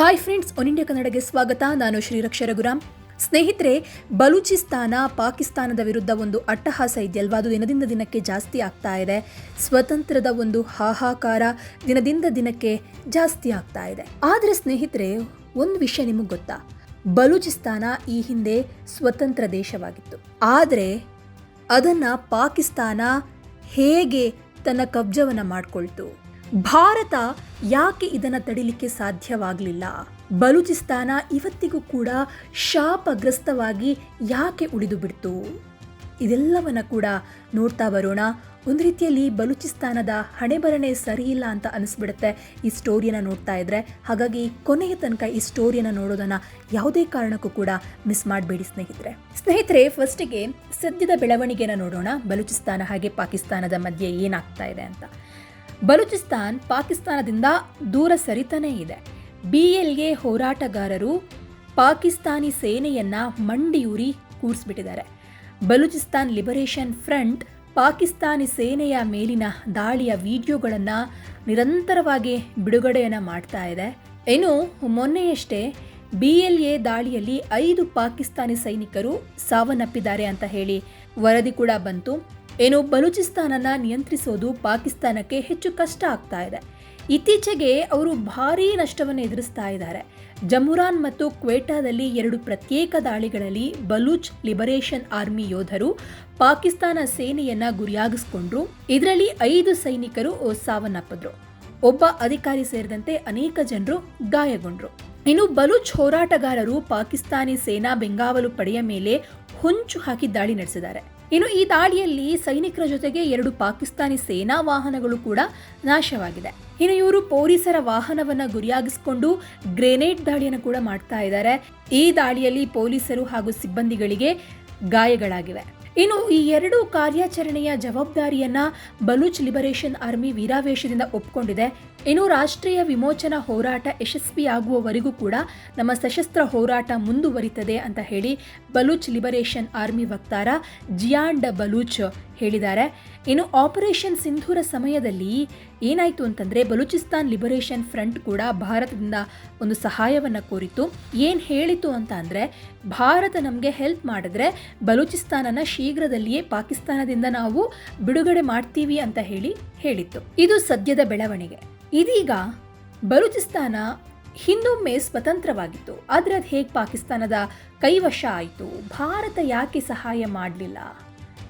Hi friends one India ಕನ್ನಡಗೆ ಸ್ವಾಗತ. ನಾನು ಶ್ರೀರಕ್ಷ ರಘುರಾಮ್. ಸ್ನೇಹಿತರೆ, ಬಲೂಚಿಸ್ತಾನ, ಪಾಕಿಸ್ತಾನದ ವಿರುದ್ಧ ಒಂದು ಅಟ್ಟಹಾಸ ಇದೆಯಲ್ವಾ? ಅದು ದಿನದಿಂದ ದಿನಕ್ಕೆ ಜಾಸ್ತಿ ಆಗ್ತಾ ಇದೆ. ಸ್ವತಂತ್ರದ ಒಂದು ಹಾಹಾಕಾರ ದಿನದಿಂದ ದಿನಕ್ಕೆ ಜಾಸ್ತಿ ಆಗ್ತಾ ಇದೆ. ಆದರೆ ಸ್ನೇಹಿತರೆ, ಒಂದು ವಿಷಯ ನಿಮಗೆ ಗೊತ್ತಾ? ಬಲೂಚಿಸ್ತಾನ ಈ ಹಿಂದೆ ಸ್ವತಂತ್ರ ದೇಶವಾಗಿತ್ತು. ಆದರೆ ಅದನ್ನು ಪಾಕಿಸ್ತಾನ ಹೇಗೆ ತನ್ನ ಕಬ್ಜವನ್ನು ಮಾಡಿಕೊಳ್ತು? ಭಾರತ ಯಾಕೆ ಇದನ್ನು ತಡಿಲಿಕ್ಕೆ ಸಾಧ್ಯವಾಗಲಿಲ್ಲ? ಬಲೂಚಿಸ್ತಾನ ಇವತ್ತಿಗೂ ಕೂಡ ಶಾಪಗ್ರಸ್ತವಾಗಿ ಯಾಕೆ ಉಳಿದು ಬಿಡ್ತು? ಇದೆಲ್ಲವನ್ನ ಕೂಡ ನೋಡ್ತಾ ಬರೋಣ. ಒಂದು ರೀತಿಯಲ್ಲಿ ಬಲೂಚಿಸ್ತಾನದ ಹಣೆಬರಣೆ ಸರಿಯಿಲ್ಲ ಅಂತ ಅನಿಸ್ಬಿಡುತ್ತೆ ಈ ಸ್ಟೋರಿಯನ್ನು ನೋಡ್ತಾ ಇದ್ರೆ. ಹಾಗಾಗಿ ಕೊನೆಯ ತನಕ ಈ ಸ್ಟೋರಿಯನ್ನು ನೋಡೋದನ್ನ ಯಾವುದೇ ಕಾರಣಕ್ಕೂ ಕೂಡ ಮಿಸ್ ಮಾಡಬೇಡಿ ಸ್ನೇಹಿತರೆ. ಸ್ನೇಹಿತರೆ ಫಸ್ಟಿಗೆ ಸದ್ಯದ ಬೆಳವಣಿಗೆನ ನೋಡೋಣ. ಬಲೂಚಿಸ್ತಾನ ಹಾಗೆ ಪಾಕಿಸ್ತಾನದ ಮಧ್ಯೆ ಏನಾಗ್ತಾ ಇದೆ ಅಂತ. ಬಲೂಚಿಸ್ತಾನ್ ಪಾಕಿಸ್ತಾನದಿಂದ ದೂರ ಸರಿತಾನೇ ಇದೆ. ಬಿ ಎಲ್ಗೆ ಹೋರಾಟಗಾರರು ಪಾಕಿಸ್ತಾನಿ ಸೇನೆಯನ್ನ ಮಂಡಿಯೂರಿ ಕೂರಿಸ್ಬಿಟ್ಟಿದ್ದಾರೆ. ಬಲೂಚಿಸ್ತಾನ್ ಲಿಬರೇಷನ್ ಫ್ರಂಟ್ ಪಾಕಿಸ್ತಾನಿ ಸೇನೆಯ ಮೇಲಿನ ದಾಳಿಯ ವಿಡಿಯೋಗಳನ್ನು ನಿರಂತರವಾಗಿ ಬಿಡುಗಡೆಯನ್ನು ಮಾಡ್ತಾ ಇದೆ. ಇನ್ನು ಮೊನ್ನೆಯಷ್ಟೇ ಬಿ ಎಲ್ ಎ ದಾಳಿಯಲ್ಲಿ ಐದು ಪಾಕಿಸ್ತಾನಿ ಸೈನಿಕರು ಸಾವನ್ನಪ್ಪಿದ್ದಾರೆ ಅಂತ ಹೇಳಿ ವರದಿ ಕೂಡ ಬಂತು. ಏನು ಬಲೂಚಿಸ್ತಾನನ ನಿಯಂತ್ರಿಸೋದು ಪಾಕಿಸ್ತಾನಕ್ಕೆ ಹೆಚ್ಚು ಕಷ್ಟ ಆಗ್ತಾ ಇದೆ. ಇತ್ತೀಚೆಗೆ ಅವರು ಭಾರೀ ನಷ್ಟವನ್ನು ಎದುರಿಸ್ತಾ ಇದ್ದಾರೆ. ಜಮುರಾನ್ ಮತ್ತು ಕ್ವೇಟಾದಲ್ಲಿ ಎರಡು ಪ್ರತ್ಯೇಕ ದಾಳಿಗಳಲ್ಲಿ ಬಲೂಚ್ ಲಿಬರೇಷನ್ ಆರ್ಮಿ ಯೋಧರು ಪಾಕಿಸ್ತಾನ ಸೇನೆಯನ್ನ ಗುರಿಯಾಗಿಸ್ಕೊಂಡ್ರು. ಇದರಲ್ಲಿ ಐದು ಸೈನಿಕರು ಸಾವನ್ನಪ್ಪಿದ್ರು. ಒಬ್ಬ ಅಧಿಕಾರಿ ಸೇರಿದಂತೆ ಅನೇಕ ಜನರು ಗಾಯಗೊಂಡ್ರು. ಇನ್ನು ಬಲೂಚ್ ಹೋರಾಟಗಾರರು ಪಾಕಿಸ್ತಾನಿ ಸೇನಾ ಬೆಂಗಾವಲು ಪಡೆಯ ಮೇಲೆ ಹೊಂಚು ಹಾಕಿ ದಾಳಿ ನಡೆಸಿದ್ದಾರೆ. ಇನ್ನು ಈ ದಾಳಿಯಲ್ಲಿ ಸೈನಿಕರ ಜೊತೆಗೆ ಎರಡು ಪಾಕಿಸ್ತಾನಿ ಸೇನಾ ವಾಹನಗಳು ಕೂಡ ನಾಶವಾಗಿದೆ. ಇನ್ನು ಇವರು ಪೊಲೀಸರ ವಾಹನವನ್ನ ಗುರಿಯಾಗಿಸಿಕೊಂಡು ಗ್ರೆನೇಡ್ ದಾಳಿಯನ್ನು ಕೂಡ ಮಾಡ್ತಾ ಇದ್ದಾರೆ. ಈ ದಾಳಿಯಲ್ಲಿ ಪೊಲೀಸರು ಹಾಗೂ ಸಿಬ್ಬಂದಿಗಳಿಗೆ ಗಾಯಗಳಾಗಿವೆ. ಇನ್ನು ಈ ಎರಡು ಕಾರ್ಯಾಚರಣೆಯ ಜವಾಬ್ದಾರಿಯನ್ನ ಬಲೂಚ್ ಲಿಬರೇಷನ್ ಆರ್ಮಿ ವೀರಾವೇಶದಿಂದ ಒಪ್ಪಿಕೊಂಡಿದೆ ಇನ್ನು ರಾಷ್ಟ್ರೀಯ ವಿಮೋಚನಾ ಹೋರಾಟ ಯಶಸ್ವಿಯಾಗುವವರೆಗೂ ಕೂಡ ನಮ್ಮ ಸಶಸ್ತ್ರ ಹೋರಾಟ ಮುಂದುವರಿತದೆ ಅಂತ ಹೇಳಿ ಬಲೂಚ್ ಲಿಬರೇಷನ್ ಆರ್ಮಿ ವಕ್ತಾರ ಜಿಯಾಂಡ ಬಲೂಚ್ ಹೇಳಿದ್ದಾರೆ. ಇನ್ನು ಆಪರೇಷನ್ ಸಿಂಧೂರ ಸಮಯದಲ್ಲಿ ಏನಾಯಿತು ಅಂತಂದರೆ ಬಲೂಚಿಸ್ತಾನ್ ಲಿಬರೇಷನ್ ಫ್ರಂಟ್ ಕೂಡ ಭಾರತದಿಂದ ಒಂದು ಸಹಾಯವನ್ನು ಕೋರಿತು ಏನು ಹೇಳಿತು ಅಂತ ಅಂದರೆ ಭಾರತ ನಮಗೆ ಹೆಲ್ಪ್ ಮಾಡಿದ್ರೆ ಬಲೂಚಿಸ್ತಾನನ ಶೀಘ್ರದಲ್ಲಿಯೇ ಪಾಕಿಸ್ತಾನದಿಂದ ನಾವು ಬಿಡುಗಡೆ ಮಾಡ್ತೀವಿ ಅಂತ ಹೇಳಿ ಹೇಳಿತ್ತು. ಇದು ಸದ್ಯದ ಬೆಳವಣಿಗೆ. ಇದೀಗ ಬಲೂಚಿಸ್ತಾನ ಹಿಂದೊಮ್ಮೆ ಸ್ವತಂತ್ರವಾಗಿತ್ತು. ಆದರೆ ಅದು ಹೇಗೆ ಪಾಕಿಸ್ತಾನದ ಕೈವಶ ಆಯಿತು? ಭಾರತ ಯಾಕೆ ಸಹಾಯ ಮಾಡಲಿಲ್ಲ?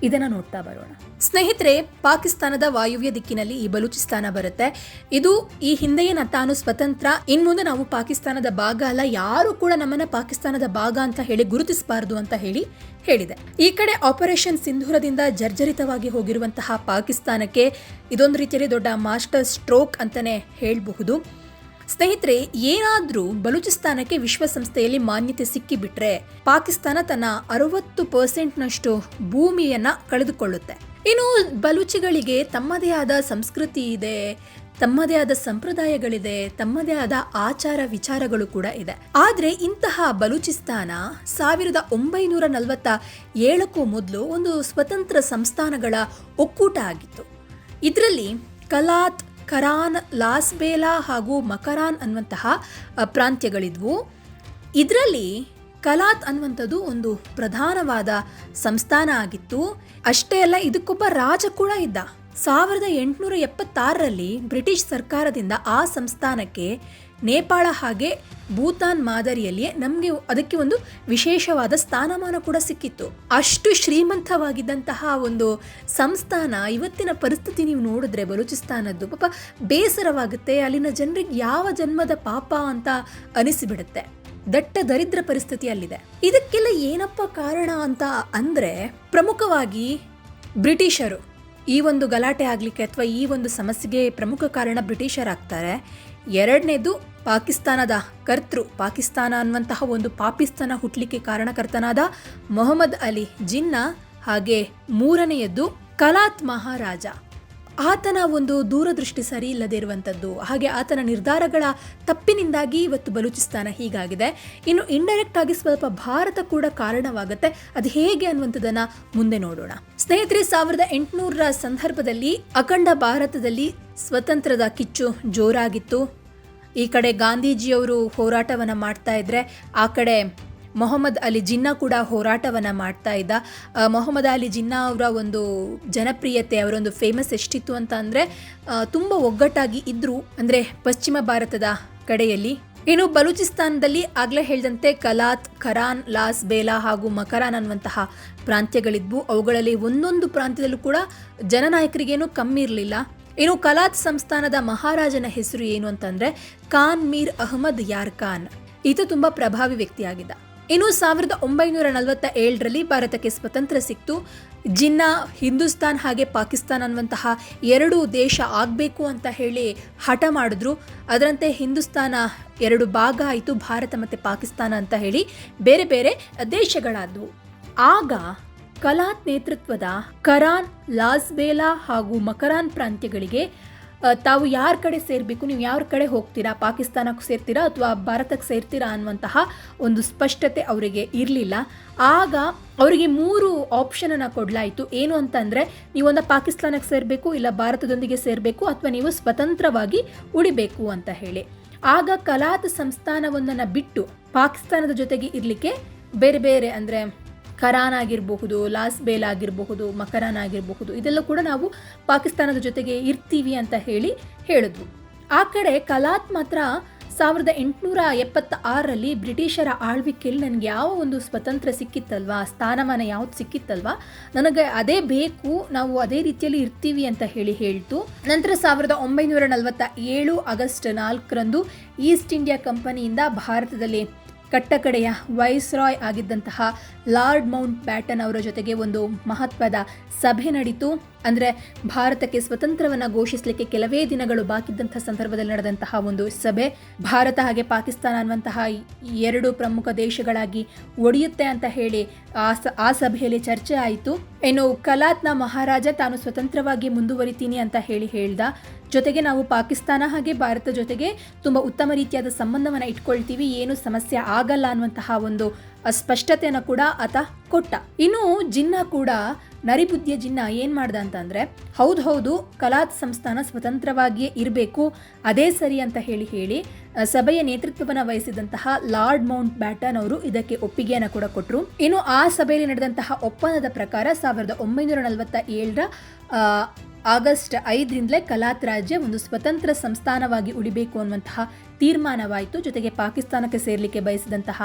ಇದನ್ನ ನೋಡ್ತಾ ಬರೋಣ. ಸ್ನೇಹಿತರೆ, ಪಾಕಿಸ್ತಾನದ ವಾಯುವ್ಯ ದಿಕ್ಕಿನಲ್ಲಿ ಈ ಬಲೂಚಿಸ್ತಾನ ಬರುತ್ತೆ. ಇದು ಈ ಹಿಂದೆಯೇ ತಾನು ಸ್ವತಂತ್ರ. ಇನ್ ಮುಂದೆ ನಾವು ಪಾಕಿಸ್ತಾನದ ಭಾಗ ಅಲ್ಲ, ಯಾರು ಕೂಡ ನಮ್ಮನ್ನ ಪಾಕಿಸ್ತಾನದ ಭಾಗ ಅಂತ ಹೇಳಿ ಗುರುತಿಸಬಾರದು ಅಂತ ಹೇಳಿ ಹೇಳಿದೆ. ಈ ಕಡೆ ಆಪರೇಷನ್ ಸಿಂಧೂರದಿಂದ ಜರ್ಜರಿತವಾಗಿ ಹೋಗಿರುವಂತಹ ಪಾಕಿಸ್ತಾನಕ್ಕೆ ಇದೊಂದು ರೀತಿಯಲ್ಲಿ ದೊಡ್ಡ ಮಾಸ್ಟರ್ ಸ್ಟ್ರೋಕ್ ಅಂತಾನೆ ಹೇಳಬಹುದು. ಸ್ನೇಹಿತರೆ, ಏನಾದರೂ ಬಲೂಚಿಸ್ತಾನಕ್ಕೆ ವಿಶ್ವಸಂಸ್ಥೆಯಲ್ಲಿ ಮಾನ್ಯತೆ ಸಿಕ್ಕಿಬಿಟ್ರೆ ಪಾಕಿಸ್ತಾನ ತನ್ನ ಅರವತ್ತು ಪರ್ಸೆಂಟ್ನಷ್ಟು ಭೂಮಿಯನ್ನ ಕಳೆದುಕೊಳ್ಳುತ್ತೆ. ಇನ್ನು ಬಲೂಚಿಗಳಿಗೆ ತಮ್ಮದೇ ಆದ ಸಂಸ್ಕೃತಿ ಇದೆ, ತಮ್ಮದೇ ಆದ ಸಂಪ್ರದಾಯಗಳಿದೆ, ತಮ್ಮದೇ ಆದ ಆಚಾರ ವಿಚಾರಗಳು ಕೂಡ ಇದೆ. ಆದ್ರೆ ಇಂತಹ ಬಲೂಚಿಸ್ತಾನ ಸಾವಿರದ ಒಂಬೈನೂರ ನಲವತ್ತ ಏಳಕ್ಕೂ ಮೊದಲು ಒಂದು ಸ್ವತಂತ್ರ ಸಂಸ್ಥಾನಗಳ ಒಕ್ಕೂಟ ಆಗಿತ್ತು. ಇದರಲ್ಲಿ ಕಲಾತ್ ಕರಾನ್ ಲಾಸ್ಬೇಲಾ ಹಾಗೂ ಮಕರಾನ್ ಅನ್ನುವಂತಹ ಪ್ರಾಂತ್ಯಗಳಿದ್ವು. ಇದರಲ್ಲಿ ಕಲಾತ್ ಅನ್ನುವಂಥದ್ದು ಒಂದು ಪ್ರಧಾನವಾದ ಸಂಸ್ಥಾನ ಆಗಿತ್ತು. ಅಷ್ಟೇ ಅಲ್ಲ, ಇದಕ್ಕೊಬ್ಬ ರಾಜ ಕೂಡ ಇದ್ದ. ಸಾವಿರದ ಎಂಟುನೂರ ಎಪ್ಪತ್ತಾರರಲ್ಲಿ ಬ್ರಿಟಿಷ್ ಸರ್ಕಾರದಿಂದ ಆ ಸಂಸ್ಥಾನಕ್ಕೆ ನೇಪಾಳ ಹಾಗೆ ಭೂತಾನ್ ಮಾದರಿಯಲ್ಲಿಯೇ ನಮಗೆ ಅದಕ್ಕೆ ಒಂದು ವಿಶೇಷವಾದ ಸ್ಥಾನಮಾನ ಕೂಡ ಸಿಕ್ಕಿತ್ತು. ಅಷ್ಟು ಶ್ರೀಮಂತವಾಗಿದ್ದಂತಹ ಒಂದು ಸಂಸ್ಥಾನ ಇವತ್ತಿನ ಪರಿಸ್ಥಿತಿ ನೀವು ನೋಡಿದ್ರೆ ಬಲೂಚಿಸ್ತಾನದ್ದು ಪಾಪ ಬೇಸರವಾಗುತ್ತೆ, ಅಲ್ಲಿನ ಜನರಿಗೆ ಯಾವ ಜನ್ಮದ ಪಾಪ ಅಂತ ಅನಿಸಿಬಿಡುತ್ತೆ. ದಟ್ಟ ದರಿದ್ರ ಪರಿಸ್ಥಿತಿ ಅಲ್ಲಿದೆ. ಇದಕ್ಕೆಲ್ಲ ಏನಪ್ಪ ಕಾರಣ ಅಂತ ಅಂದ್ರೆ ಪ್ರಮುಖವಾಗಿ ಬ್ರಿಟಿಷರು ಈ ಒಂದು ಗಲಾಟೆ ಆಗಲಿಕ್ಕೆ ಅಥವಾ ಈ ಒಂದು ಸಮಸ್ಯೆಗೆ ಪ್ರಮುಖ ಕಾರಣ ಬ್ರಿಟಿಷರಾಗ್ತಾರೆ. ಎರಡನೇದು ಪಾಕಿಸ್ತಾನದ ಕರ್ತೃ. ಪಾಕಿಸ್ತಾನ ಅನ್ನುವಂತಹ ಒಂದು ಪಾಪಿಸ್ತಾನ ಹುಟ್ಟಲಿಕ್ಕೆ ಕಾರಣಕರ್ತನಾದ ಮೊಹಮ್ಮದ್ ಅಲಿ ಜಿನ್ನಾ ಹಾಗೆ ಮೂರನೆಯದ್ದು ಕಲಾತ್ ಮಹಾರಾಜ. ಆತನ ಒಂದು ದೂರದೃಷ್ಟಿ ಸರಿ ಇಲ್ಲದೆ ಇರುವಂಥದ್ದು, ಹಾಗೆ ಆತನ ನಿರ್ಧಾರಗಳ ತಪ್ಪಿನಿಂದಾಗಿ ಇವತ್ತು ಬಲೂಚಿಸ್ತಾನ ಹೀಗಾಗಿದೆ. ಇನ್ನು ಇಂಡೈರೆಕ್ಟ್ ಆಗಿ ಸ್ವಲ್ಪ ಭಾರತ ಕೂಡ ಕಾರಣವಾಗುತ್ತೆ. ಅದು ಹೇಗೆ ಅನ್ನುವಂಥದ್ದನ್ನ ಮುಂದೆ ನೋಡೋಣ. ಸ್ನೇಹಿತರೆ, ಸಾವಿರದ ಎಂಟುನೂರರ ಸಂದರ್ಭದಲ್ಲಿ ಅಖಂಡ ಭಾರತದಲ್ಲಿ ಸ್ವತಂತ್ರದ ಕಿಚ್ಚು ಜೋರಾಗಿತ್ತು. ಈ ಕಡೆ ಗಾಂಧೀಜಿಯವರು ಹೋರಾಟವನ್ನು ಮಾಡ್ತಾ ಇದ್ರೆ, ಆ ಕಡೆ ಮೊಹಮ್ಮದ್ ಅಲಿ ಜಿನ್ನಾ ಕೂಡ ಹೋರಾಟವನ್ನು ಮಾಡ್ತಾ ಇದ್ದ. ಮೊಹಮ್ಮದ್ ಅಲಿ ಜಿನ್ನಾ ಅವರ ಒಂದು ಜನಪ್ರಿಯತೆ, ಅವರೊಂದು ಫೇಮಸ್ ಎಷ್ಟಿತ್ತು ಅಂತ ಅಂದರೆ ತುಂಬ ಒಗ್ಗಟ್ಟಾಗಿ ಇದ್ದರು ಅಂದರೆ ಪಶ್ಚಿಮ ಭಾರತದ ಕಡೆಯಲ್ಲಿ. ಇನ್ನು ಬಲೂಚಿಸ್ತಾನದಲ್ಲಿ ಆಗಲೇ ಹೇಳಿದಂತೆ ಕಲಾತ್, ಖರಾನ್, ಲಾಸ್, ಬೇಲಾ ಹಾಗೂ ಮಕರಾನ್ ಅನ್ನುವಂತಹ ಪ್ರಾಂತ್ಯಗಳಿದ್ವು. ಅವುಗಳಲ್ಲಿ ಒಂದೊಂದು ಪ್ರಾಂತ್ಯದಲ್ಲೂ ಕೂಡ ಜನನಾಯಕರಿಗೇನು ಕಮ್ಮಿ ಇರಲಿಲ್ಲ. ಇನ್ನು ಕಲಾತ್ ಸಂಸ್ಥಾನದ ಮಹಾರಾಜನ ಹೆಸರು ಏನು ಅಂತಂದ್ರೆ ಖಾನ್ ಮೀರ್ ಅಹಮದ್ ಯಾರ್ ಖಾನ್. ಈತ ತುಂಬಾ ಪ್ರಭಾವಿ ವ್ಯಕ್ತಿಯಾಗಿದ್ದ. ಇನ್ನು ಸಾವಿರದ ಒಂಬೈನೂರ ನಲವತ್ತ ಏಳರಲ್ಲಿ ಭಾರತಕ್ಕೆ ಸ್ವತಂತ್ರ ಸಿಕ್ತು. ಜಿನ್ನಾ ಹಿಂದೂಸ್ತಾನ್ ಹಾಗೆ ಪಾಕಿಸ್ತಾನ್ ಅನ್ನುವಂತಹ ಎರಡು ದೇಶ ಆಗಬೇಕು ಅಂತ ಹೇಳಿ ಹಠ ಮಾಡಿದ್ರು. ಅದರಂತೆ ಹಿಂದೂಸ್ತಾನ ಎರಡು ಭಾಗ ಆಯಿತು, ಭಾರತ ಮತ್ತು ಪಾಕಿಸ್ತಾನ ಅಂತ ಹೇಳಿ ಬೇರೆ ಬೇರೆ ದೇಶಗಳಾದವು. ಆಗ ಕಲಾತ್ ನೇತೃತ್ವದ ಕರಾನ್ ಲಾಸ್ಬೇಲಾ ಹಾಗೂ ಮಕರಾನ್ ಪ್ರಾಂತ್ಯಗಳಿಗೆ ತಾವು ಯಾರ ಕಡೆ ಸೇರಬೇಕು? ನೀವು ಯಾರ ಕಡೆ ಹೋಗ್ತೀರಾ? ಪಾಕಿಸ್ತಾನಕ್ಕೆ ಸೇರ್ತೀರಾ ಅಥವಾ ಭಾರತಕ್ಕೆ ಸೇರ್ತೀರಾ ಅನ್ನುವಂತಹ ಒಂದು ಸ್ಪಷ್ಟತೆ ಅವರಿಗೆ ಇರಲಿಲ್ಲ. ಆಗ ಅವರಿಗೆ ಮೂರು ಆಪ್ಷನನ್ನು ಕೊಡಲಾಯಿತು. ಏನು ಅಂತಂದರೆ ನೀವೊಂದು ಪಾಕಿಸ್ತಾನಕ್ಕೆ ಸೇರಬೇಕು, ಇಲ್ಲ ಭಾರತದೊಂದಿಗೆ ಸೇರಬೇಕು, ಅಥವಾ ನೀವು ಸ್ವತಂತ್ರವಾಗಿ ಉಳಿಬೇಕು ಅಂತ ಹೇಳಿ. ಆಗ ಕಲಾತ್ ಸಂಸ್ಥಾನವೊಂದನ್ನು ಬಿಟ್ಟು ಪಾಕಿಸ್ತಾನದ ಜೊತೆಗೆ ಇರಲಿಕ್ಕೆ ಬೇರೆ ಬೇರೆ ಅಂದರೆ ಖರಾನ್ ಆಗಿರಬಹುದು, ಲಾಸ್ ಬೇಲ್ ಆಗಿರಬಹುದು, ಮಕರಾನ್ ಆಗಿರಬಹುದು, ಇದೆಲ್ಲ ಕೂಡ ನಾವು ಪಾಕಿಸ್ತಾನದ ಜೊತೆಗೆ ಇರ್ತೀವಿ ಅಂತ ಹೇಳಿ ಹೇಳಿದ್ವು ಆ ಕಡೆ ಕಲಾತ್ ಮಾತ್ರ ಸಾವಿರದ ಎಂಟುನೂರ ಎಪ್ಪತ್ತ ಆರರಲ್ಲಿ ಬ್ರಿಟಿಷರ ಆಳ್ವಿಕೆಯಲ್ಲಿ ನನಗೆ ಯಾವ ಒಂದು ಸ್ವತಂತ್ರ ಸಿಕ್ಕಿತ್ತಲ್ವಾ, ಸ್ಥಾನಮಾನ ಯಾವ್ದು ಸಿಕ್ಕಿತ್ತಲ್ವಾ, ನನಗೆ ಅದೇ ಬೇಕು, ನಾವು ಅದೇ ರೀತಿಯಲ್ಲಿ ಇರ್ತೀವಿ ಅಂತ ಹೇಳಿ ಹೇಳ್ತು. ನಂತರ ಸಾವಿರದ ಒಂಬೈನೂರ ನಲವತ್ತ ಏಳು ಆಗಸ್ಟ್ ನಾಲ್ಕರಂದು ಈಸ್ಟ್ ಇಂಡಿಯಾ ಕಂಪನಿಯಿಂದ ಭಾರತದಲ್ಲಿ ಕಟ್ಟಕಡೆಯ ವೈಸ್ರಾಯ್ ಆಗಿದ್ದಂತಹ ಲಾರ್ಡ್ ಮೌಂಟ್ ಬ್ಯಾಟನ್ ಅವರ ಜೊತೆಗೆ ಒಂದು ಮಹತ್ವದ ಸಭೆ ನಡೀತು. ಅಂದರೆ ಭಾರತಕ್ಕೆ ಸ್ವತಂತ್ರವನ್ನು ಘೋಷಿಸಲಿಕ್ಕೆ ಕೆಲವೇ ದಿನಗಳು ಬಾಕಿದ್ದಂಥ ಸಂದರ್ಭದಲ್ಲಿ ನಡೆದಂತಹ ಒಂದು ಸಭೆ. ಭಾರತ ಹಾಗೆ ಪಾಕಿಸ್ತಾನ ಅನ್ನುವಂತಹ ಎರಡು ಪ್ರಮುಖ ದೇಶಗಳಾಗಿ ಒಡೆಯುತ್ತೆ ಅಂತ ಹೇಳಿ ಆ ಆ ಸಭೆಯಲ್ಲಿ ಚರ್ಚೆ ಆಯಿತು. ಇನ್ನು ಕಲಾತ್ನ ಮಹಾರಾಜ ತಾನು ಸ್ವತಂತ್ರವಾಗಿ ಮುಂದುವರಿತೀನಿ ಅಂತ ಹೇಳಿ ಹೇಳ್ದ. ಜೊತೆಗೆ ನಾವು ಪಾಕಿಸ್ತಾನ ಹಾಗೆ ಭಾರತ ಜೊತೆಗೆ ತುಂಬ ಉತ್ತಮ ರೀತಿಯಾದ ಸಂಬಂಧವನ್ನು ಇಟ್ಕೊಳ್ತೀವಿ. ಏನು ಸಮಸ್ಯೆ ಆಗಲ್ಲ ಅನ್ನುವಂತಹ ಒಂದು ಅಸ್ಪಷ್ಟತೆಯನ್ನು ಸ್ಪಷ್ಟತೆಯನ್ನು ಕೂಡ ಆತ ಕೊಟ್ಟ. ಇನ್ನು ಜಿನ್ನ ಕೂಡ ನರಿಬುದ್ಧಿಯ ಜಿನ್ನ ಏನು ಮಾಡ್ದ ಅಂತಂದರೆ ಹೌದು ಹೌದು, ಕಲಾತ್ ಸಂಸ್ಥಾನ ಸ್ವತಂತ್ರವಾಗಿಯೇ ಇರಬೇಕು, ಅದೇ ಸರಿ ಅಂತ ಹೇಳಿ ಹೇಳಿ ಸಭೆಯ ನೇತೃತ್ವವನ್ನು ವಹಿಸಿದಂತಹ ಲಾರ್ಡ್ ಮೌಂಟ್ ಬ್ಯಾಟನ್ ಅವರು ಇದಕ್ಕೆ ಒಪ್ಪಿಗೆಯನ್ನು ಕೂಡ ಕೊಟ್ಟರು ಇನ್ನು ಆ ಸಭೆಯಲ್ಲಿ ನಡೆದಂತಹ ಒಪ್ಪಂದದ ಪ್ರಕಾರ ಸಾವಿರದ ಒಂಬೈನೂರ ನಲವತ್ತ ಏಳರ ಆಗಸ್ಟ್ ಐದರಿಂದಲೇ ಕಲಾತ್ ರಾಜ್ಯ ಒಂದು ಸ್ವತಂತ್ರ ಸಂಸ್ಥಾನವಾಗಿ ಉಳಿಬೇಕು ಅನ್ನುವಂತಹ ತೀರ್ಮಾನವಾಯಿತು. ಜೊತೆಗೆ ಪಾಕಿಸ್ತಾನಕ್ಕೆ ಸೇರಲಿಕ್ಕೆ ಬಯಸಿದಂತಹ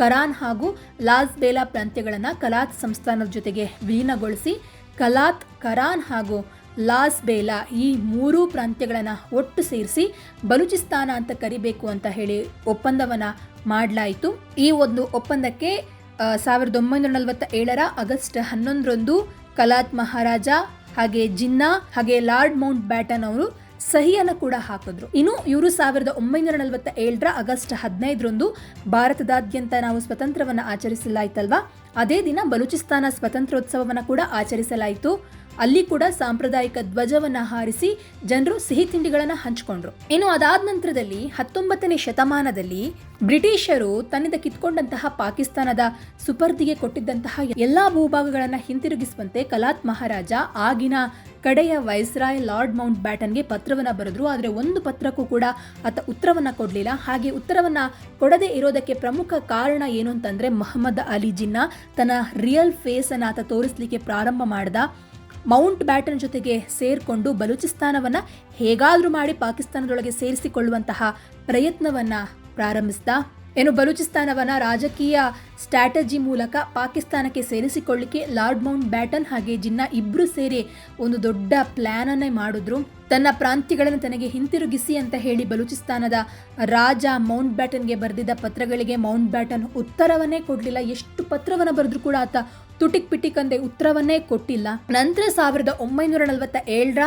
ಕರಾನ್ ಹಾಗೂ ಲಾಸ್ ಬೇಲಾ ಪ್ರಾಂತ್ಯಗಳನ್ನು ಕಲಾತ್ ಸಂಸ್ಥಾನದ ಜೊತೆಗೆ ವಿಲೀನಗೊಳಿಸಿ, ಕಲಾತ್, ಕರಾನ್ ಹಾಗೂ ಲಾಸ್ ಬೇಲಾ ಈ ಮೂರೂ ಪ್ರಾಂತ್ಯಗಳನ್ನು ಒಟ್ಟು ಸೇರಿಸಿ ಬಲೂಚಿಸ್ತಾನ ಅಂತ ಕರಿಬೇಕು ಅಂತ ಹೇಳಿ ಒಪ್ಪಂದವನ್ನು ಮಾಡಲಾಯಿತು. ಈ ಒಂದು ಒಪ್ಪಂದಕ್ಕೆ ಸಾವಿರದ ಒಂಬೈನೂರ ನಲವತ್ತ ಏಳರ ಆಗಸ್ಟ್ ಹನ್ನೊಂದರಂದು ಕಲಾತ್ ಮಹಾರಾಜ ಹಾಗೆ ಜಿನ್ನಾ ಹಾಗೆ ಲಾರ್ಡ್ ಮೌಂಟ್ ಬ್ಯಾಟನ್ ಅವರು ಸಹಿಯನ್ನು ಕೂಡ ಹಾಕಿದ್ರು. ಇನ್ನು ಇವರು ಸಾವಿರದ ಒಂಬೈನೂರ ನಲವತ್ತ ಏಳರ ಆಗಸ್ಟ್ ಹದಿನೈದರಂದು ಭಾರತದಾದ್ಯಂತ ನಾವು ಸ್ವತಂತ್ರವನ್ನು ಆಚರಿಸಲಾಯ್ತಲ್ವಾ? ಅದೇ ದಿನ ಬಲೂಚಿಸ್ತಾನ ಸ್ವತಂತ್ರೋತ್ಸವವನ್ನು ಕೂಡ ಆಚರಿಸಲಾಯಿತು. ಅಲ್ಲಿ ಕೂಡ ಸಾಂಪ್ರದಾಯಿಕ ಧ್ವಜವನ್ನ ಹಾರಿಸಿ ಜನರು ಸಿಹಿ ತಿಂಡಿಗಳನ್ನು ಹಂಚಿಕೊಂಡ್ರು. ಇನ್ನು ಅದಾದ ನಂತರದಲ್ಲಿ ಹತ್ತೊಂಬತ್ತನೇ ಶತಮಾನದಲ್ಲಿ ಬ್ರಿಟಿಷರು ತನ್ನಿಂದ ಕಿತ್ಕೊಂಡಂತಹ ಪಾಕಿಸ್ತಾನದ ಸುಪರ್ದಿಗೆ ಕೊಟ್ಟಿದ್ದಂತಹ ಎಲ್ಲಾ ಭೂಭಾಗಗಳನ್ನು ಹಿಂತಿರುಗಿಸುವಂತೆ ಕಲಾತ್ ಮಹಾರಾಜ ಆಗಿನ ಕಡೆಯ ವೈಸ್ರಾಯ್ ಲಾರ್ಡ್ ಮೌಂಟ್ ಬ್ಯಾಟನ್ಗೆ ಪತ್ರವನ್ನ ಬರೆದ್ರು. ಆದರೆ ಒಂದು ಪತ್ರಕ್ಕೂ ಕೂಡ ಆತ ಉತ್ತರವನ್ನ ಕೊಡಲಿಲ್ಲ. ಹಾಗೆ ಉತ್ತರವನ್ನ ಕೊಡದೇ ಇರೋದಕ್ಕೆ ಪ್ರಮುಖ ಕಾರಣ ಏನು ಅಂತಂದ್ರೆ ಮೊಹಮ್ಮದ್ ಅಲಿ ಜಿನ್ನ ತನ್ನ ರಿಯಲ್ ಫೇಸ್ ಅನ್ನ ಆತ ತೋರಿಸಲಿಕ್ಕೆ ಪ್ರಾರಂಭ ಮಾಡ್ದ ಮೌಂಟ್ ಬ್ಯಾಟನ್ ಜೊತೆಗೆ ಸೇರಿಕೊಂಡು ಬಲೂಚಿಸ್ತಾನವನ್ನು ಹೇಗಾದರೂ ಮಾಡಿ ಪಾಕಿಸ್ತಾನದೊಳಗೆ ಸೇರಿಸಿಕೊಳ್ಳುವಂತಹ ಪ್ರಯತ್ನವನ್ನು ಪ್ರಾರಂಭಿಸಿದ. ಏನು, ಬಲೂಚಿಸ್ತಾನವನ್ನು ರಾಜಕೀಯ ಸ್ಟ್ರಾಟಜಿ ಮೂಲಕ ಪಾಕಿಸ್ತಾನಕ್ಕೆ ಸೇರಿಸಿಕೊಳ್ಳಿಕ್ಕೆ ಲಾರ್ಡ್ ಮೌಂಟ್ ಬ್ಯಾಟನ್ ಹಾಗೆ ಜಿನ್ನಾ ಇಬ್ರು ಸೇರಿ ಒಂದು ದೊಡ್ಡ ಪ್ಲ್ಯಾನನ್ನೇ ಮಾಡಿದ್ರು. ತನ್ನ ಪ್ರಾಂತ್ಯಗಳನ್ನು ತನಗೆ ಹಿಂತಿರುಗಿಸಿ ಅಂತ ಹೇಳಿ ಬಲೂಚಿಸ್ತಾನದ ರಾಜ ಮೌಂಟ್ ಬ್ಯಾಟನ್ಗೆ ಬರೆದಿದ್ದ ಪತ್ರಗಳಿಗೆ ಮೌಂಟ್ ಬ್ಯಾಟನ್ ಉತ್ತರವನ್ನೇ ಕೊಡಲಿಲ್ಲ. ಎಷ್ಟು ಪತ್ರವನ್ನು ಬರೆದ್ರು ಕೂಡ ಆತ ತುಟಿಕ್ ಪಿಟಿಕ್ ಉತ್ತರವನ್ನೇ ಕೊಟ್ಟಿಲ್ಲ. ನಂತರ ಸಾವಿರದ ಒಂಬೈನೂರ ನಲವತ್ತ ಏಳರ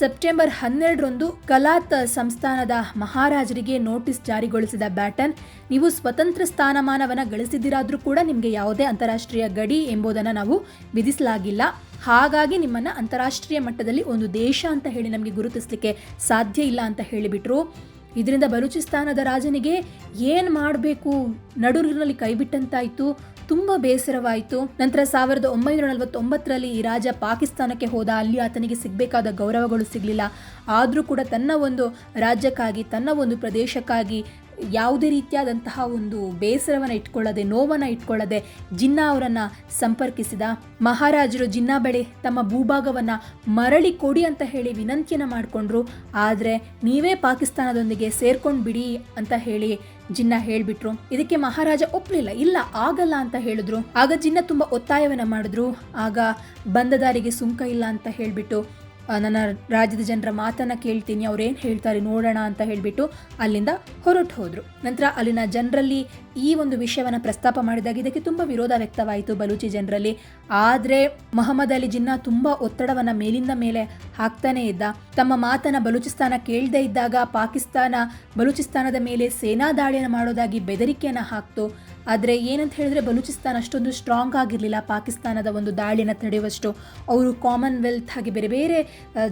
ಸೆಪ್ಟೆಂಬರ್ ಹನ್ನೆರಡರಂದು ಕಲಾತ್ ಸಂಸ್ಥಾನದ ಮಹಾರಾಜರಿಗೆ ನೋಟಿಸ್ ಜಾರಿಗೊಳಿಸಿದ ಬ್ಯಾಟನ್, ನೀವು ಸ್ವತಂತ್ರ ಸ್ಥಾನಮಾನವನ್ನು ಗಳಿಸಿದ್ದೀರಾದರೂ ಕೂಡ ನಿಮಗೆ ಯಾವುದೇ ಅಂತಾರಾಷ್ಟ್ರೀಯ ಗಡಿ ಎಂಬುದನ್ನು ನಾವು ವಿಧಿಸಲಾಗಿಲ್ಲ. ಹಾಗಾಗಿ ನಿಮ್ಮನ್ನು ಅಂತಾರಾಷ್ಟ್ರೀಯ ಮಟ್ಟದಲ್ಲಿ ಒಂದು ದೇಶ ಅಂತ ಹೇಳಿ ನಮಗೆ ಗುರುತಿಸಲಿಕ್ಕೆ ಸಾಧ್ಯ ಇಲ್ಲ ಅಂತ ಹೇಳಿಬಿಟ್ರು. ಇದರಿಂದ ಬಲೂಚಿಸ್ತಾನದ ರಾಜನಿಗೆ ಏನು ಮಾಡಬೇಕು? ನಡುರಿನಲ್ಲಿ ಕೈಬಿಟ್ಟಂತಾಯಿತು ತುಂಬ ಬೇಸರವಾಯಿತು. ನಂತರ ಸಾವಿರದ ಒಂಬೈನೂರ ನಲವತ್ತೊಂಬತ್ತರಲ್ಲಿ ಈ ರಾಜ ಪಾಕಿಸ್ತಾನಕ್ಕೆ ಹೋದ. ಅಲ್ಲಿ ಆತನಿಗೆ ಸಿಗಬೇಕಾದ ಗೌರವಗಳು ಸಿಗಲಿಲ್ಲ. ಆದರೂ ಕೂಡ ತನ್ನ ಒಂದು ರಾಜ್ಯಕ್ಕಾಗಿ, ತನ್ನ ಒಂದು ಪ್ರದೇಶಕ್ಕಾಗಿ ಯಾವುದೇ ರೀತಿಯಾದಂತಹ ಒಂದು ಬೇಸರವನ್ನು ಇಟ್ಕೊಳ್ಳದೆ, ನೋವನ್ನು ಇಟ್ಕೊಳ್ಳದೆ ಜಿನ್ನಾ ಅವರನ್ನು ಸಂಪರ್ಕಿಸಿದ ಮಹಾರಾಜರು ಜಿನ್ನಾ ಬೆಳೆ ತಮ್ಮ ಭೂಭಾಗವನ್ನು ಮರಳಿ ಕೊಡಿ ಅಂತ ಹೇಳಿ ವಿನಂತಿಯನ್ನು ಮಾಡಿಕೊಂಡ್ರು. ಆದರೆ ನೀವೇ ಪಾಕಿಸ್ತಾನದೊಂದಿಗೆ ಸೇರ್ಕೊಂಡು ಬಿಡಿ ಅಂತ ಹೇಳಿ ಜಿನ್ನ ಹೇಳಿಬಿಟ್ರು. ಇದಕ್ಕೆ ಮಹಾರಾಜ ಒಪ್ಪಲಿಲ್ಲ ಇಲ್ಲ, ಆಗಲ್ಲ ಅಂತ ಹೇಳಿದ್ರು. ಆಗ ಜಿನ್ನ ತುಂಬ ಒತ್ತಾಯವನ್ನು ಮಾಡಿದ್ರು. ಆಗ ಬಂದದಾರಿಗೆ ಸುಂಕ ಇಲ್ಲ ಅಂತ ಹೇಳಿಬಿಟ್ಟು ನನ್ನ ರಾಜ್ಯದ ಜನರ ಮಾತನ್ನು ಕೇಳ್ತೀನಿ, ಅವ್ರೇನು ಹೇಳ್ತಾರೆ ನೋಡೋಣ ಅಂತ ಹೇಳಿಬಿಟ್ಟು ಅಲ್ಲಿಂದ ಹೊರಟು ಹೋದರು. ನಂತರ ಅಲ್ಲಿನ ಜನರಲ್ಲಿ ಈ ಒಂದು ವಿಷಯವನ್ನು ಪ್ರಸ್ತಾಪ ಮಾಡಿದಾಗ ಇದಕ್ಕೆ ತುಂಬ ವಿರೋಧ ವ್ಯಕ್ತವಾಯಿತು ಬಲೂಚಿ ಜನರಲ್ಲಿ. ಆದರೆ ಮೊಹಮ್ಮದ್ ಅಲಿ ಜಿನ್ನಾ ತುಂಬ ಒತ್ತಡವನ್ನು ಮೇಲಿಂದ ಮೇಲೆ ಹಾಕ್ತಾನೇ ಇದ್ದ. ತಮ್ಮ ಮಾತನ್ನು ಬಲೂಚಿಸ್ತಾನ ಕೇಳದೇ ಇದ್ದಾಗ ಪಾಕಿಸ್ತಾನ ಬಲೂಚಿಸ್ತಾನದ ಮೇಲೆ ಸೇನಾ ದಾಳಿಯನ್ನು ಮಾಡೋದಾಗಿ ಬೆದರಿಕೆಯನ್ನು ಹಾಕ್ತು. ಆದರೆ ಏನಂತ ಹೇಳಿದ್ರೆ ಬಲೂಚಿಸ್ತಾನ ಅಷ್ಟೊಂದು ಸ್ಟ್ರಾಂಗ್ ಆಗಿರಲಿಲ್ಲ. ಪಾಕಿಸ್ತಾನದ ಒಂದು ದಾಳಿನ ತಡೆಯುವಷ್ಟು ಅವರು ಕಾಮನ್ವೆಲ್ತ್ ಹಾಗೆ ಬೇರೆ ಬೇರೆ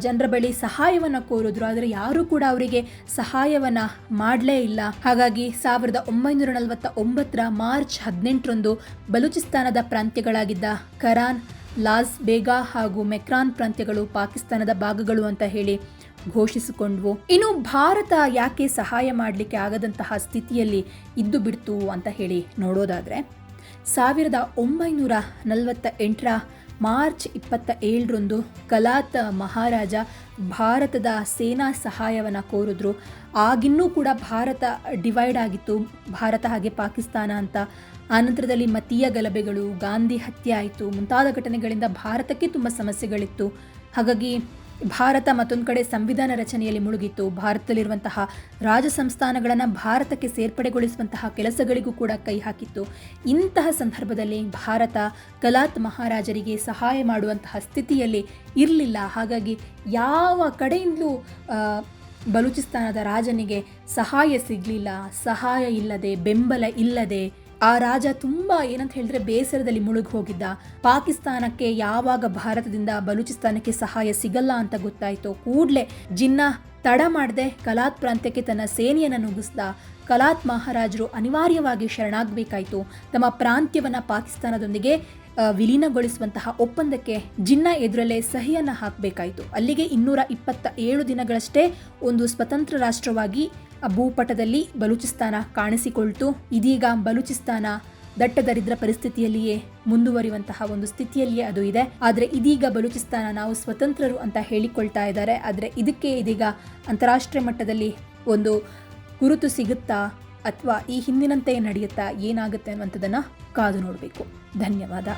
ಜನರ ಬಳಿ ಸಹಾಯವನ್ನು ಕೋರಿದ್ರು. ಆದರೆ ಯಾರೂ ಕೂಡ ಅವರಿಗೆ ಸಹಾಯವನ್ನು ಮಾಡಲೇ ಇಲ್ಲ. ಹಾಗಾಗಿ ಸಾವಿರದ ಒಂಬೈನೂರ ನಲವತ್ತ ಒಂಬತ್ತರ ಮಾರ್ಚ್ ಹದಿನೆಂಟರಂದು ಬಲೂಚಿಸ್ತಾನದ ಪ್ರಾಂತ್ಯಗಳಾಗಿದ್ದ ಕರಾನ್, ಲಾಸ್ ಬೇಗಾ ಹಾಗೂ ಮೆಕ್ರಾನ್ ಪ್ರಾಂತ್ಯಗಳು ಪಾಕಿಸ್ತಾನದ ಭಾಗಗಳು ಅಂತ ಹೇಳಿ ಘೋಷಿಸಿಕೊಂಡ್ವು. ಇನ್ನು ಭಾರತ ಯಾಕೆ ಸಹಾಯ ಮಾಡಲಿಕ್ಕೆ ಆಗದಂತಹ ಸ್ಥಿತಿಯಲ್ಲಿ ಇದ್ದು ಬಿಡ್ತು ಅಂತ ಹೇಳಿ ನೋಡೋದಾದರೆ, ಸಾವಿರದ ಒಂಬೈನೂರ ನಲವತ್ತ ಎಂಟರ ಮಾರ್ಚ್ ಇಪ್ಪತ್ತ ಏಳರಂದು ಕಲಾತ್ ಮಹಾರಾಜ ಭಾರತದ ಸೇನಾ ಸಹಾಯವನ್ನು ಕೋರಿದ್ರು. ಆಗಿನ್ನೂ ಕೂಡ ಭಾರತ ಡಿವೈಡ್ ಆಗಿತ್ತು. ಭಾರತ ಹಾಗೆ ಪಾಕಿಸ್ತಾನ ಅಂತ. ಆನಂತರದಲ್ಲಿ ಮತೀಯ ಗಲಭೆಗಳು, ಗಾಂಧಿ ಹತ್ಯೆ ಆಯಿತು. ಮುಂತಾದ ಘಟನೆಗಳಿಂದ ಭಾರತಕ್ಕೆ ತುಂಬ ಸಮಸ್ಯೆಗಳಿತ್ತು. ಹಾಗಾಗಿ ಭಾರತ ಮತ್ತೊಂದು ಕಡೆ ಸಂವಿಧಾನ ರಚನೆಯಲ್ಲಿ ಮುಳುಗಿತ್ತು. ಭಾರತದಲ್ಲಿರುವಂತಹ ರಾಜ ಸಂಸ್ಥಾನಗಳನ್ನು ಭಾರತಕ್ಕೆ ಸೇರ್ಪಡೆಗೊಳಿಸುವಂತಹ ಕೆಲಸಗಳಿಗೂ ಕೂಡ ಕೈ ಹಾಕಿತ್ತು. ಇಂತಹ ಸಂದರ್ಭದಲ್ಲಿ ಭಾರತ ಕಲಾತ್ ಮಹಾರಾಜರಿಗೆ ಸಹಾಯ ಮಾಡುವಂತಹ ಸ್ಥಿತಿಯಲ್ಲಿ ಇರಲಿಲ್ಲ. ಹಾಗಾಗಿ ಯಾವ ಕಡೆಯಿಂದಲೂ ಬಲೂಚಿಸ್ತಾನದ ರಾಜನಿಗೆ ಸಹಾಯ ಸಿಗಲಿಲ್ಲ. ಸಹಾಯ ಇಲ್ಲದೆ, ಬೆಂಬಲ ಇಲ್ಲದೆ ಆ ರಾಜ ತುಂಬ ಏನಂತ ಹೇಳಿದ್ರೆ ಬೇಸರದಲ್ಲಿ ಮುಳುಗಿ ಹೋಗಿದ್ದ. ಪಾಕಿಸ್ತಾನಕ್ಕೆ ಯಾವಾಗ ಭಾರತದಿಂದ ಬಲೂಚಿಸ್ತಾನಕ್ಕೆ ಸಹಾಯ ಸಿಗಲ್ಲ ಅಂತ ಗೊತ್ತಾಯಿತು. ಕೂಡಲೇ ಜಿನ್ನಾ ತಡ ಮಾಡದೆ ಕಲಾತ್ ಪ್ರಾಂತ್ಯಕ್ಕೆ ತನ್ನ ಸೇನೆಯನ್ನು ನುಗ್ಗಿಸ್ದ ಕಲಾತ್ ಮಹಾರಾಜರು ಅನಿವಾರ್ಯವಾಗಿ ಶರಣಾಗಬೇಕಾಯಿತು. ತಮ್ಮ ಪ್ರಾಂತ್ಯವನ್ನು ಪಾಕಿಸ್ತಾನದೊಂದಿಗೆ ವಿಲೀನಗೊಳಿಸುವಂತಹ ಒಪ್ಪಂದಕ್ಕೆ ಜಿನ್ನ ಎದುರಲ್ಲೇ ಸಹಿಯನ್ನು ಹಾಕಬೇಕಾಯಿತು. ಅಲ್ಲಿಗೆ ಇನ್ನೂರ ಇಪ್ಪತ್ತ ಏಳು ದಿನಗಳಷ್ಟೇ ಒಂದು ಸ್ವತಂತ್ರ ರಾಷ್ಟ್ರವಾಗಿ ಭೂಪಟದಲ್ಲಿ ಬಲೂಚಿಸ್ತಾನ ಕಾಣಿಸಿಕೊಳ್ತು. ಇದೀಗ ಬಲೂಚಿಸ್ತಾನ ದಟ್ಟ ದರಿದ್ರ ಪರಿಸ್ಥಿತಿಯಲ್ಲಿಯೇ ಮುಂದುವರಿಯುವಂತಹ ಒಂದು ಸ್ಥಿತಿಯಲ್ಲಿಯೇ ಅದು ಇದೆ. ಆದರೆ ಇದೀಗ ಬಲೂಚಿಸ್ತಾನ ನಾವು ಸ್ವತಂತ್ರರು ಅಂತ ಹೇಳಿಕೊಳ್ತಾ ಇದ್ದಾರೆ. ಆದರೆ ಇದಕ್ಕೆ ಇದೀಗ ಅಂತಾರಾಷ್ಟ್ರೀಯ ಮಟ್ಟದಲ್ಲಿ ಒಂದು ಗುರುತು ಸಿಗುತ್ತಾ ಅಥವಾ ಈ ಹಿಂದಿನಂತೆ ನಡೆಯುತ್ತಾ ಏನಾಗುತ್ತೆ ಅನ್ನುವಂಥದ್ದನ್ನು ಕಾದು ನೋಡಬೇಕು. ಧನ್ಯವಾದ.